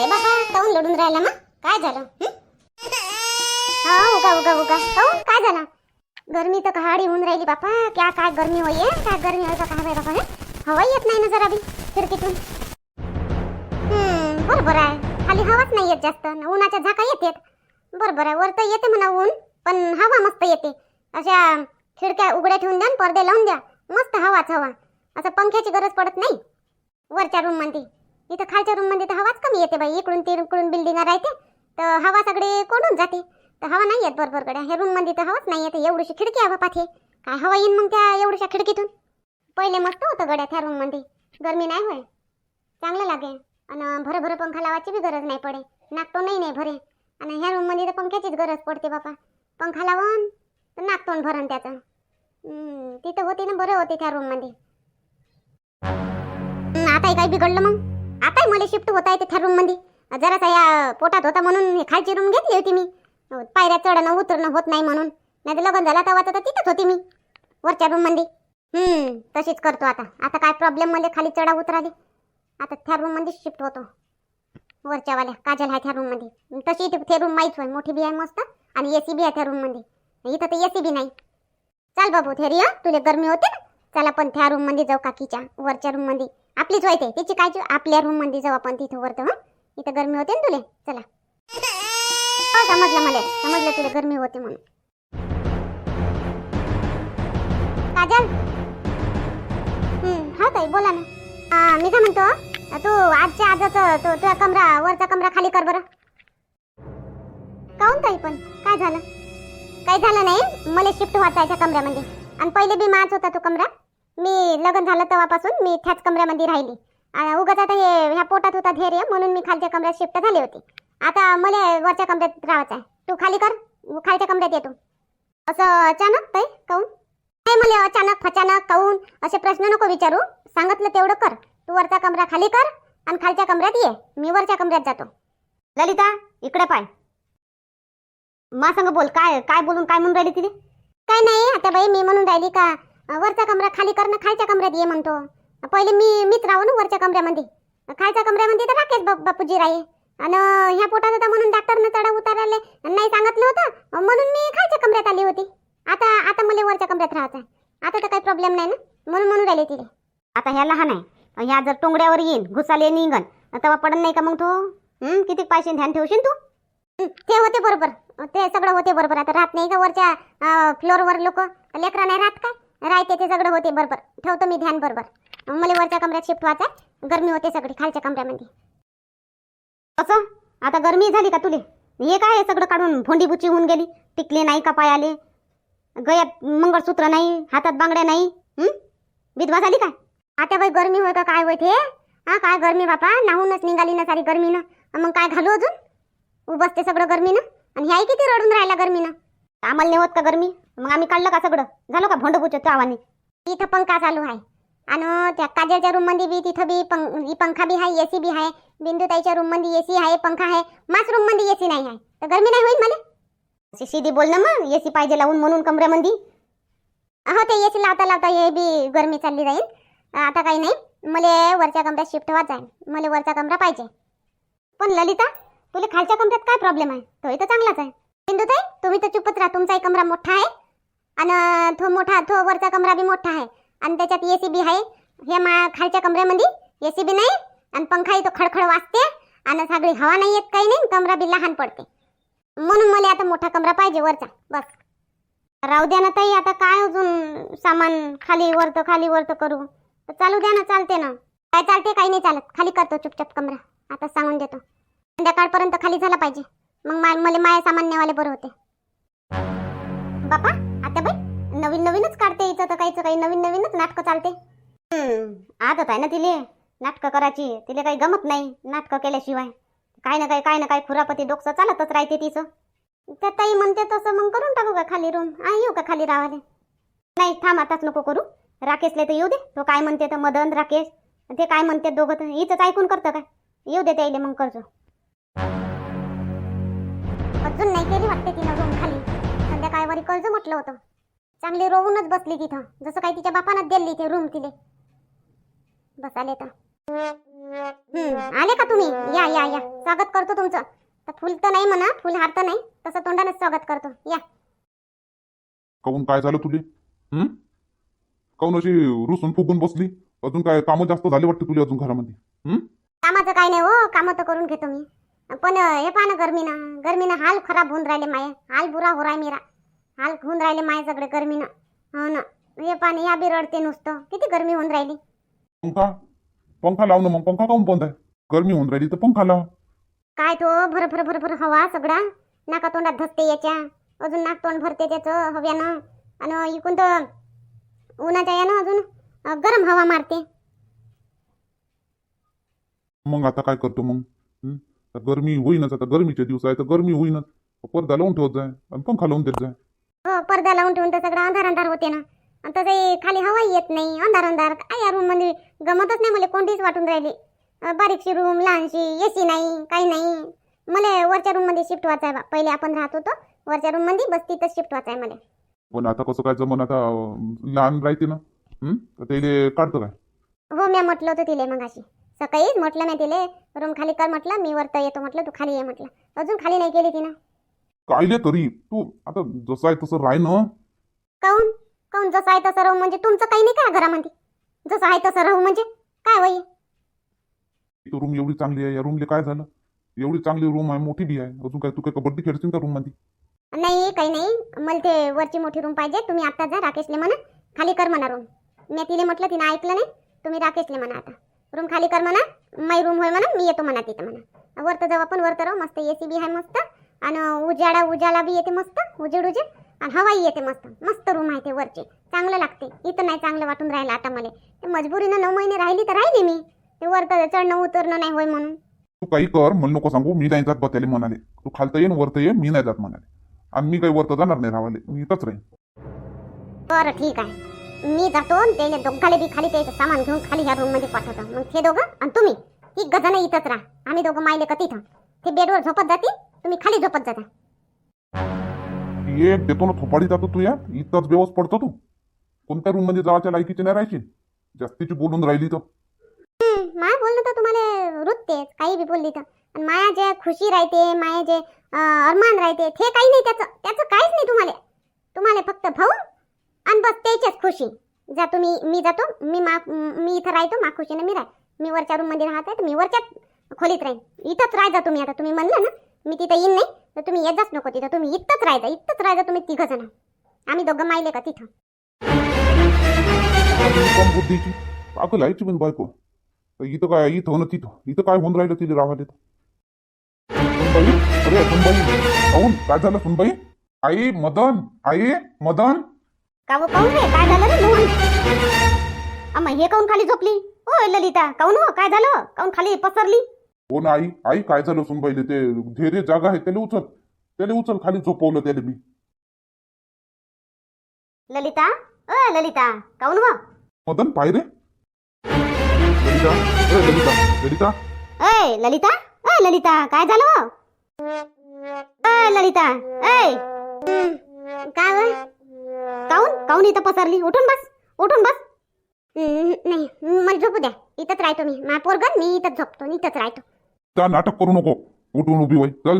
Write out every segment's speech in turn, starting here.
रे बाबा काऊन लढून राहिला मग? काय झालं हा? उगा उगा उगा. काऊन? काय झालं? गर्मी तर कहाडी होऊन राहिली बापा. क्या काय गर्मी होई काय गर्मी होय का काय बाई बापा हवा येत नाही ना जरा बी खिडकीतून. हम्म बरोबर आहे. खाली हवाच नाही येत जास्त. उन्हाच्या झाका येतात. बरोबर आहे. वर तर येते म्हणा ऊन पण हवा मस्त येते. अशा खिडक्या उघड्या ठेवून द्या पडदे लावून द्या. मस्त हवाच हवा. असं पंख्याची गरज पडत नाही. वरच्या रूममध्ये इथं खालच्या रूममध्ये तर हवाच कमी येते बाई. इकडून तिकडून बिल्डिंग राहते. तर हवा सगळी कोंडून जाते. तर हवा नाही येत बरोबर गड्या ह्या रूममध्ये तर हवाच नाही येते. एवढीशी खिडकी हवा पाथे. काय हवा येईन मग त्या एवढ्याशा खिडकीतून? पहिले मस्त होतं गड्या त्या रूममध्ये. गरमी नाही होय. चांगलं लागे आणि भर भर पंखा लावायची बी गरज नाही पडे. नाकतोंडही नाही भरे. आणि ह्या रूममध्ये तर पंख्याचीच गरज पडते बापा पंखा लावून तर नाकतोंड भरण त्याचं. तिथं होती ना बरं होते त्या रूममध्ये. आताही काय बिघडलं मग? आता मला शिफ्ट होता येते त्या रूममध्ये जरासा या पोटात होता म्हणून खालची रूम घेतली होती मी. पायऱ्या चढणं उतरणं होत नाही म्हणून. नाही तर लग्न झाला तेव्हा तर तिथंच होती मी. वरच्या रूममध्ये हम्म तशीच करतो आता. आता काय प्रॉब्लेममध्ये खाली चढा उतराली आता त्या रूममध्ये शिफ्ट होतो. वरच्यावाल्या काजल आहे त्या रूममध्ये तशी इथे ते रूम माहीत होय मोठी बी आहे मस्त आणि एसी बी आहे त्या रूममध्ये इथं तर एसी बी नाही. चाल बाबू थेरी हं तुला गरमी होते ना. चला पण त्या रूममध्ये जाऊ काकीच्या. वरच्या रूममध्ये आपलीच होते तिची काय आपल्या रूममध्ये जाऊ आपण तिथं वरतं हं? इथं गरमी होते ना तुले? चला. हो समजलं मला. समजलं तुला गरमी होते म्हणून. काजल? हा हो ताई बोला ना. मी काय म्हणतो तू आजच्या आजच तो तुझा कमरा वरचा कमरा खाली कर बरं. काऊन ताई पण? काय झालं? काही झालं नाही? मला शिफ्ट व्हायचा कमऱ्यामध्ये. आणि पहिले बी माझ होता तो कमरा. मी लग्न झालं तेव्हापासून मी त्याच कमऱ्यामध्ये राहिली. उगाच आता हे ह्या पोटात होता धैर्य म्हणून मी खालच्या कमऱ्यात शिफ्ट झाले होते. आता मला वरच्या कमऱ्यात राहायचं आहे. तू खाली कर खालच्या कमऱ्यात ये तू असं अचानक ताई काऊन? नाही मला अचानक फचानक काऊन? असे प्रश्न नको विचारू. सांगितलं तेवढं कर. तू वरचा कमरा खाली कर आणि खालच्या कमऱ्यात ये. मी वरच्या कमऱ्यात जातो. ललिता इकडे पाय. मा संग बोल काय काय बोलून काय म्हणून राहिली तिने काय नाही आता बाई मी म्हणून राहिली का वरचा कमरा खाली कर ना खालच्या कमऱ्यात ये म्हणतो. पहिले मी मीच राहू ना वरच्या कमऱ्यामध्ये. खालच्या कमऱ्यामध्ये तर राकेश बापूजी राही. आणि ह्या पोटात होता म्हणून डॉक्टरनं चढा उताराले नाही सांगितलं होतं म्हणून मी खालच्या कमऱ्यात आली होती. आता आता मला वरच्या कमऱ्यात राहायचं आता तर काही प्रॉब्लेम नाही ना. म्हणून म्हणून राहिले तिथे आता ह्या लहान आहे. ह्या जर टोंगड्यावर येईन घुसाले निघन तेव्हा पडन नाही का मग तो? किती पैसे ध्यान ठेवशील तू? ते होते बरोबर. ते सगळं होते बरोबर. आता राहत नाही का वरच्या फ्लोअरवर लोक? लेकरा नाही राहत काय? राहते ते सगळं होते बरोबर. ठेवतो मी ध्यान बरोबर. मला वरच्या कमऱ्यात शिफ्ट व्हायचं गरमी होते सगळी खालच्या कमऱ्यामध्ये. असं? आता गरमी झाली का तुले? हे काय हे सगळं काढून? भोंडीबुची होऊन गेली. टिकले नाही का पायाले? गयात मंगळसूत्र नाही हातात बांगड्या नाही विधवा झाली काय? आता बाई गरमी होय का काय होय ते? हा काय गरमी बापा? नाहूनच निघाली ना सारी गरमीनं. मग काय घालू अजून? उभसते सगळं गरमीनं. आणि ह्याही किती रडून राहिला गरमीनं? आम्हाला नाही होत का गरमी? मग आम्ही काढलं का सगळं? झालं का भोंडबुच आवाने इथं पंखा चालू आहे. आणि त्या काजलच्या रूममध्ये बी तिथं बी पंख पंखा बी आहे एसी बी आहे. बिंदुताईच्या रूममध्ये एसी आहे पंखा आहे. माझ रूममध्ये एसी नाही आहे. तर गरमी नाही होईल मला अशी सीधी बोल ना मग एसी पाहिजे लावून म्हणून कमऱ्यामध्ये हो ते एसी लावता लावता हे बी गरमी चालली जाईल आता काही नाही. मला वरच्या कमऱ्यात शिफ्ट व्हायचं आहे. मला वरचा कमरा पाहिजे. पण ललिता तुला खालच्या कमऱ्यात काय प्रॉब्लेम आहे? तोही तर चांगलाच आहे. बिंदुताई तुम्ही तर चुपच राहा. तुमचाही कमरा मोठा आहे. आणि तो मोठा तो वरचा कमरा बी मोठा आहे. आणि त्याच्यात एसी बी आहे. हे मा खालच्या कमऱ्यामध्ये एसी बी नाही. आणि पंखाही तो खडखड वाजते. आणि सगळी हवा नाही येत काही नाही. कमरा बी लहान पडते. म्हणून मला आता मोठा कमरा पाहिजे वरचा. बस. राहू द्या ना ताई आता काय अजून सामान खाली वरतं खाली वरतं करू. तर चालू द्या ना चालते ना. काय चालते काही नाही चालत. खाली करतो चुपचाप कमरा. आता सांगून देतो. संध्याकाळपर्यंत खाली झाला पाहिजे. मग मला माया सामान नेवाले बरं होते. बापा? नवीन नवीनच काढते इथं तर काहीच काही नवीन नवीनच नाटकं चालते. हम्म, आदत आहे ना तिले. नाटकं करायची. तिला काही गमत नाही नाटकं केल्याशिवाय. काय ना काय काय ना काय खुरापती डोकसं चालतच राहते तिचं. त्या ताई म्हणते तसं मग करून टाकू का खाली रूम? हा येऊ का खाली रावाले? नाही थांब आताच नको करू. राकेशले तर येऊ दे. तो काय म्हणते तर मदन राकेश ते काय म्हणते दोघं तर हिचंच ऐकून करतं काय येऊ दे त्याईले मग करजो. अजून नाही केली वाटते तिनं रूम खाली. संध्याकाळवारी कर्ज म्हटलं होतं. चांगली रोवूनच बसली तिथं. जसं काही तिच्या बापानं दिली ते रूम तिले. बस आले तर हम्म, आले का तुम्ही? या या या. स्वागत करतो तुमचं. तर फुल तर नाही म्हणा फुल हार तर नाही. तसं तोंडानेच स्वागत करतो. या. काहून काय झालं तुले? हं? काहून अशी रुसून फुगून बसली? अजून काय कामं जास्त झाले वाटते तुला अजून घरामध्ये? कामाचं काय नाही हो कामं तर करून घेतो मी. पण हे पहा ना गरमीनं. गरमीनं हाल खराब होऊन राहिले माये. हाल बुरा हो राय मेरा. हाल होऊन राहिले माये सगळे गरमीनं हो ना. हे पाणी या बी रडते नुसतं. किती गरमी होऊन राहिली? पंखा? पंखा लाव ना मग. पंखा काहून बंद आहे? गरमी होऊन राहिली तर पंखा लाव. काय तो? भर भर भर भर हवा सगळा. नाका तोंडात धसते याच्या. अजून नाक तोंड भरते त्याचं हव्यानं. आणि इकून तर उन्हाच्या यानं अजून गरम हवा मारते. मग आता काय करतो मग? हं? आता गरमी होईनच. आता गरमीचे दिवस आहे तर गरमी होईनच. पडदा लावून ठेवत जाय. आणि पंखा लावून देत जाय. हो पडदा लावून ठेवून तर सगळं अंधार अंधार होते ना. आणि तसंही खाली हवाही येत नाही अंधार अंधार काय या रूममध्ये? गमतच नाही मला कोणतीच वाटून राहिली. बारीकशी रूम लहानशी एसी नाही काही नाही. मला वरच्या रूममध्ये शिफ्ट व्हायचं आहे बा. पहिले आपण राहत होतो वरच्या रूममध्ये बस तिथं शिफ्ट व्हायचं आहे मला. पण आता कसं काय जमन आता लहान राहते ना हं? तर ते काढतं काय? हो मी म्हटलं होतं तिले मग अशी सकाळीच म्हटलं मी तिले रूम खाली कर म्हटलं मी वरतं येतो म्हटलं तू खाली ये म्हटलं. अजून खाली नाही केली तिनं कायले तरी? तू आता जसं आहे तसं राह ना. काऊन? काऊन जसं आहे तसं राहू? म्हणजे तुमचं काही नाही का घरामध्ये? जसं आहे तसं राहू म्हणजे? काय होई रूम एवढी चांगली आहे. या रूमले काय झालं? एवढी चांगली रूम आहे मोठी बी आहे. अजून काय तू काय कबड्डी खेळशील का रूममध्ये? नाही काही नाही. मला ते वरची मोठी रूम पाहिजे. तुम्ही आता जा राकेशले म्हणा. खाली कर म्हणा रूम मी तिले म्हटलं तिने ऐकलं नाही. तुम्ही राकेशले म्हणा आता. रूम खाली कर म्हणा. माई रूम होय म्हणा. मी येतो म्हणा तिथं म्हणा. वरतं जाऊ आपण वरतं राहू. मस्त ए सी बी आहे मस्त. आणि उजाडा उजाला बी येते मस्त उजेड उजेड. आणि हवाही येते मस्त मस्त रूम आहे ते वरचे. चांगलं लागते. इथं नाही चांगलं वाटून राहिलं आता मला. ते मजबुरीनं नऊ महिने राहिली तर राहिली मी. ते वरतं चढणं उतरणं नाही होय म्हणून. तू काही कर मला नको सांगू. मी नाही जात बा त्याला म्हणाले. तू खालतं ये न वरतं ये मी नाही जात म्हणाले. आणि मी काही वरतं जाणार नाही रावाले. मी इथंच राहीन. बरं ठीक आहे. मी जातो आणि त्याला दोघाले बी खाली त्याचं सामान घेऊन खाली ह्या रूममध्ये पाठवतो. मग ते दोघं आणि तुम्ही. ती गजन इथंच राहा. आम्ही दोघं मायले का तिथं. ते बेडवर झोपत जाते तुम्ही खाली झोपत जाता. एक देतो ना थोपाडी जातो तू या इथंच बेवस पडतो तू. कोणत्या रूममध्ये जायच्या लायकीची नाही राहायची? जास्तीची बोलून राहिली तर. माया बोलणं तर तुम्हाला रुततेच काही बी बोलली तर. आणि माया जे खुशी राहते माया जे अरमान राहते ते काही नाही त्याचं. त्याचं काहीच नाही तुम्हाला. तुम्हाला फक्त भाऊ आणि बस त्याच्याच खुशी. जा तुम्ही मी जातो मी मा मी इथं राहतो मा खुशीनं मी राह. मी वरच्या रूममध्ये राहत आहे तर मी वरच्याच खोलीत राहीन. इथंच राहायचा तुम्ही आता. तुम्ही म्हणलं ना मी तिथं येईन नाही तर तुम्ही येतच नको तिथं. तुम्ही इथंच राहायचा इथंच राहायचा तुम्ही तिघ जण. आम्ही दोघं मायले का तिथं? कम बुद्धीची? पाकल आईची पण बायको. तर इथं काय इथं ना तिथं. इथं काय होऊन राहिलं तिथे रावाले सुनबाई? अरे सुनबाई. काहून काय झालं सुनबाई? आई मदन. आई मदन. काव काऊन रे काय झालं रे मोहन? अम्मा हे काऊन खाली झोपली? ओ ललिता काऊन हो काय झालं? काऊन खाली पसरली? हो ना आई? आई काय झालं सुनबाईले? ते धैर्य जागा आहे त्याला उचल. त्याला उचल खाली झोपवलं त्याला मी. ललिता? ओ ललिता काऊन हो मदन पाय रे. ललिता अरे ललिता ललिता. ए ललिता? ए ललिता काय झालं हो? ए ललिता ए. काय? काऊन? काऊन इथं पसरली? उठून बस उठून बस. नाही मला झोपू द्या. इथंच राहतो मी. माझा पोरगन मी इथंच झोपतो इथंच राहतो. त्या नाटक करू नको? उठून उभी होय. चल.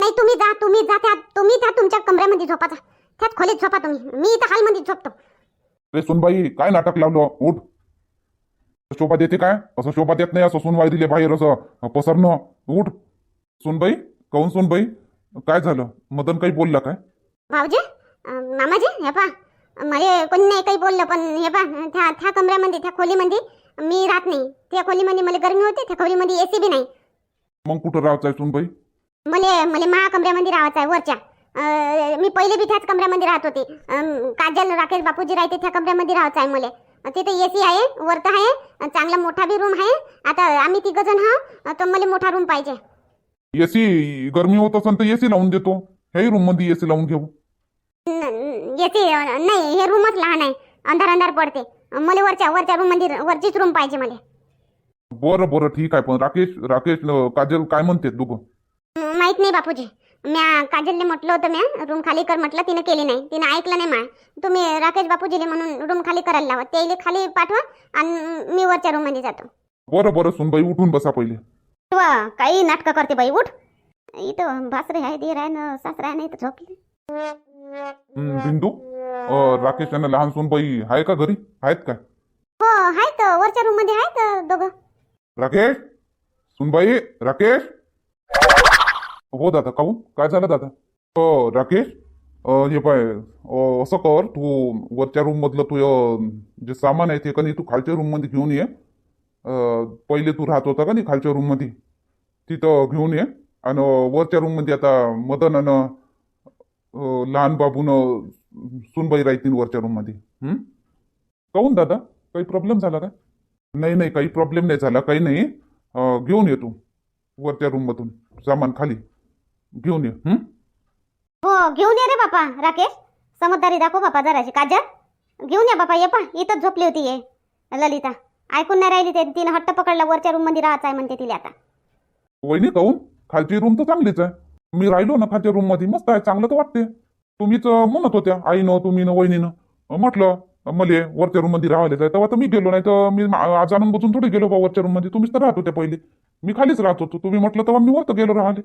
नाही तुम्ही जा तुम्ही जा त्या तुम्ही त्या तुमच्या कमऱ्यामध्ये झोपा जा त्यात खोलीत झोपा तुम्ही. मी इथं हॉलमध्ये झोपतो. रे सुनबाई काय नाटक लावलं? उठ. शोभा देते काय? असं शोभा देत नाही असं सुनबाई दिले बाहेर असं पसरणं. उठ. सुनबाई काऊन सुनबाई? काय झालं? मदन काही बोलला काय? भाऊजी अं, मामाजी हे पा मला कोणी नाही काही बोललं पण हे पा त्या त्या कमऱ्यामध्ये त्या खोलीमध्ये मी राहत नाही. त्या खोलीमध्ये मला गरमी होते त्या खोलीमध्ये एसी बी नाही. मग कुठं राहायचं आहे सुनबाई मला मला महा कमऱ्यामध्ये राहायचं आहे वरच्या. अं, मी पहिले बी त्याच कमऱ्यामध्ये राहत होते. अं, काजल राकेश बापूजी राहते त्या कमऱ्यामध्ये राहायचं आहे मला. तिथे एसी आहे वरतं आहे चांगला मोठा बी रूम आहे. आता आम्ही तिघ जण हा तर मला मोठा रूम पाहिजे. एसी गरमी होत असेल तर एसी लावून देतो. ह्याही रूममध्ये एसी लावून घेऊ. एसी नाही हे रूमच लहान आहे. अंधार अंधार पडते. मला वरच्या वरच्या रूममध्ये वरचीच रूम पाहिजे मला. बरं बरं ठीक आहे. पण राकेश राकेश अं, काजल काय म्हणते दोघं? म- माहीत नाही बापूजी. म्या काजलने म्हटलं होतं म्या रूम खाली कर म्हटलं तिने केली नाही. तिने ऐकलं नाही माय तुम्ही राकेश बापूजीले म्हणून रूम खाली करायला लावा. त्याला खाली पाठवा आणि मी वरच्या रूममध्ये जातो. बरं बरं सुनबाई उठून बसा पहिले. वा काही नाटकं करते बाई उठ. इथं भासरे आहे दीर आहे ना सासरा आहे ना इथं झोपले. हं, बिंदू अं, राकेश यांना लहान सोनबाई आहे का घरी? आहेत काय? हो आहेत. वरच्या रूममध्ये आहेत दोघं. राकेश? सुनबाई राकेश? हो दादा काहून? काय झालं दादा? हो राकेश? हे पाय असं कर तू वरच्या रूम मधलं तू जे सामान आहे ते का नाही तू खालच्या रूममध्ये घेऊन ये. पहिले तू राहत होता का नाही खालच्या रूममध्ये तिथं घेऊन ये. आणि वरच्या रूममध्ये आता मदन आणि लहान बाबून सुनबाई राहतील वरच्या रूममध्ये. काहून दादा? काही प्रॉब्लेम झाला का? नाही नाही काही प्रॉब्लेम नाही झाला काही नाही. अं, घेऊन ये तू वरच्या रूम मधून सामान खाली. घेऊन ये हं? हो घेऊन ये रे बापा राकेश. समजदारी दाखव बापा जराशी. काजल घेऊन या बापा ये पा इथंच झोपली होती ये ललिता. ऐकून नाही राहिली ते तिने हट्ट पकडला वरच्या रूममध्ये राहायचं आहे म्हणते तिला आता. वहिनी काहून? खालची रूम तर चांगलीच आहे. मी राहिलो ना खालच्या रूममध्ये मस्त आहे चांगलं तर वाटते तुम्हीच अं, म्हणत होत्या आईनं तुम्हीनं वहिनीनं. अं, म्हटलं मले वरच्या रूममध्ये राहायला जाय तेव्हा तर मी गेलो नाही तर मी मा- आज आणून बसून थोडी गेलो बा वरच्या रूममध्ये तुम्हीच तर राहत होते पहिले. मी खालीच राहत होतो. तुम्ही म्हटलं तेव्हा मी वरत गेलो राहिले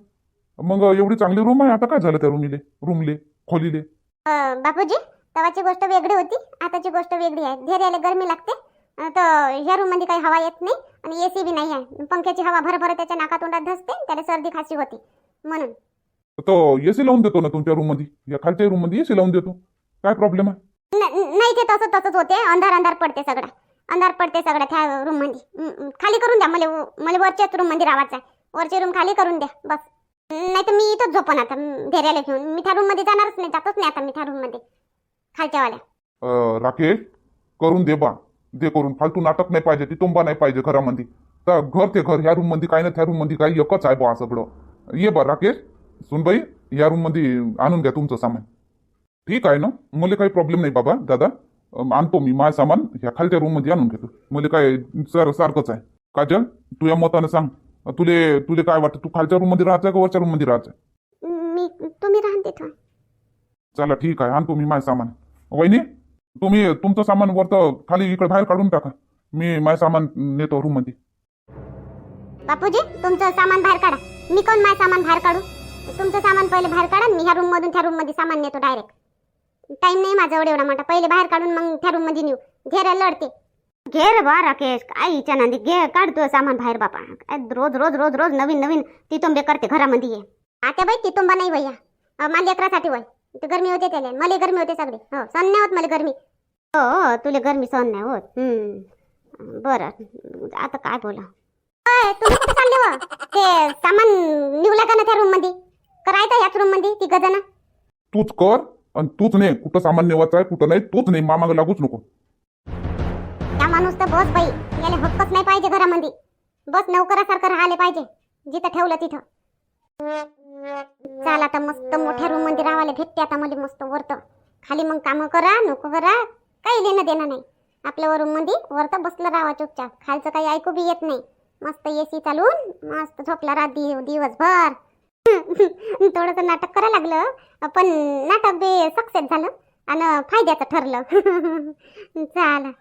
मग एवढी चांगली रूम आहे. आता काय झालं त्या रूमले रूमले खोलीले? अं, बापूजी तवाची गोष्ट वेगळी होती. आताची गोष्ट वेगळी आहे. धैर्याला गरमी लागते. अं, तर ह्या रूममध्ये काही हवा येत नाही आणि एसी बी नाही आहे. पंख्याची हवा भरभर त्याच्या नाकातोंडात धसते. त्याला सर्दी खासी होती. म्हणून. तो एसी लावून देतो ना तुमच्या रूममध्ये या खालच्या रूममध्ये एसी लावून देतो. काय प्रॉब्लेम आहे? तसंच होते. अंधार अंधार पडते सगळं. अंधार पडते सगळं त्या रूममध्ये खाली करून द्या. मला मला वरच्याच रूममध्ये राहायचं आहे वरची रूम खाली करून द्या. बस. नाही तर मी इथंच झोपन आता. हं, घेऊन मी त्या रूममध्ये जाणारच नाही. जातच नाही आता मी त्या रूममध्ये खालच्या वाल्या राकेश करून दे बा. दे करून. फालतू नाटक नाही पाहिजे. ती तुंबा नाही पाहिजे घरामध्ये तर घर ते घर. ह्या रूममध्ये काय ना त्या रूममध्ये काही एकच आहे बा सगळं. ये बा राकेश. सुनबाई या रूममध्ये आणून घ्या तुमचं सामान. ठीक आहे ना? मला काही प्रॉब्लेम नाही बाबा दादा. आणतो मी माझं सामान ह्या खालच्या रूममध्ये आणून घेतो. मला काय सर सारखंच आहे. काजल तू या मतानं सांग. तुले तुले काय वाटतं तू खालच्या रूममध्ये राहायचं का वरच्या रूममध्ये राहायचं मी तुम्ही चला ठीक आहे. आणतो मी माझं सामान. वहिनी तुम्ही तुमचं सामान वरतं खाली इकडे बाहेर काढून टाका. मी माझं सामान नेतो रूममध्ये. बापूजी तुमचं सामान बाहेर काढा. मी कोण माझं सामान बाहेर काढू? तुमचं सामान पहिले बाहेर काढा मी ह्या रूम मधून त्या रूममध्ये सामान नेतो डायरेक्ट टाइम नाही माझा एवढा एवढा मोठा. पहिले बाहेर काढून मग त्या रूममध्ये नेऊ. घेर लढते. घे रे बा राकेश काय हिच्या नांदी? घे काढतो सामान बाहेर बापा. काय रोज रोज रोज रोज नवीन नवीन तितुंबे करते घरामध्ये ये. आता बाई तितुंबा नाही भैया. मला लेकरासाठी वय ते गरमी होते त्याला. मला गरमी होते सगळे. हो सहन नाही होत मला गरमी. हो हो तुला गरमी सहन नाही होत. हम्म. बरं. आता काय बोला अय, तुम्ही कुठे चालले व ते सामान निवला का ना त्या रूममध्ये? करायचं याच रूममध्ये ती गजन तूच कर. आणि तूच नाही कुठं सामान आहे कुठं नाही तूच नाही मामाग लागूच नको. त्या माणूस तर बस बाई याला हक्कच नाही पाहिजे घरामध्ये. बस नौकरासारखं राहिले पाहिजे जिथं ठेवलं तिथं. चाल आता मस्त मोठ्या रूममध्ये राहायला भेटते आता मला मस्त वरत. खाली मग काम करा नको करा काही लेणं देणं नाही. आपल्या रूममध्ये वरत बसलं राहा चुपचाप. खालचं काही ऐकू बी येत नाही. मस्त एसी चालून मस्त झोपला रात दिवसभर. थोडस नाटक करा लागलं पण नाटक बी सक्सेस झालं आणि फायद्याचं ठरलं. चाल.